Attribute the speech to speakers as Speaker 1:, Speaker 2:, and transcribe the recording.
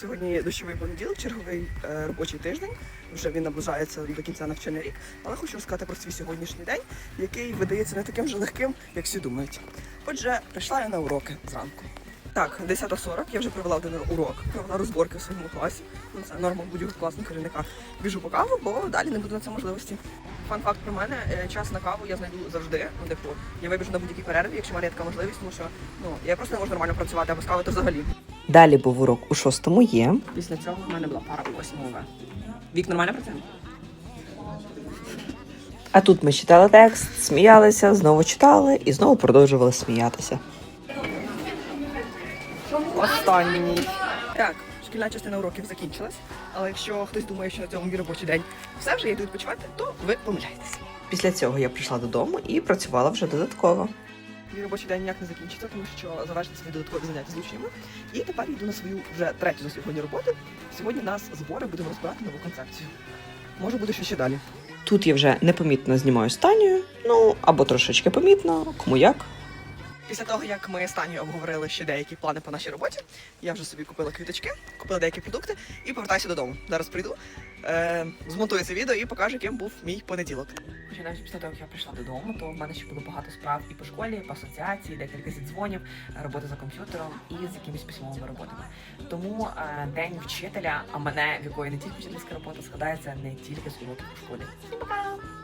Speaker 1: Сьогодні дощовий понеділ, черговий е, робочий тиждень. Вже він наближається до кінця навчальний рік. Але хочу розказати про свій сьогоднішній день, який видається не таким же легким, як всі думають. Отже, прийшла я на уроки зранку. Так, 10.40, я вже провела один урок, провела розборки в своєму класі. Ну, це норма будь-якого класного керівника. Біжу по каву, бо далі не буде на це можливості. Фан факт про мене, е, час на каву я знайду завжди. Ну, типу, я вибіжу на будь-якій перерві, якщо в мене є така можливість, тому що ну я просто не можу нормально працювати, а без кави то взагалі.
Speaker 2: Далі був урок у шостому Є.
Speaker 1: Після цього в мене була пара у восьмому. Вік нормально працює?
Speaker 2: А тут ми читали текст, сміялися, знову читали і знову продовжували сміятися.
Speaker 1: Останній. Так, шкільна частина уроків закінчилась. Але якщо хтось думає, що на цьому мій робочий день все вже я йду відпочивати, то ви помиляєтесь.
Speaker 2: Після цього я прийшла додому і працювала вже додатково.
Speaker 1: Мій робочий день ніяк не закінчиться, тому що завершити свої додаткові заняття з учнями. І тепер йду на свою вже третю за сьогодні роботу. Сьогодні нас збори будемо розбирати нову концепцію. Може буде що ще далі.
Speaker 2: Тут я вже непомітно знімаю станію, ну або трошечки помітно, кому як.
Speaker 1: Після того, як ми з Танею обговорили ще деякі плани по нашій роботі, я вже собі купила квіточки, купила деякі продукти і повертаюся додому. Зараз прийду, е, змонтую це відео і покажу, яким був мій понеділок. Починаючи після того, як я прийшла додому, то в мене ще було багато справ і по школі, по асоціації, декілька зідзвонів, робота за комп'ютером і з якимись письмовими роботами. Тому е, день вчителя, а мене в якої не тільки вчительська робота складається не тільки з уроків у школі. Пока!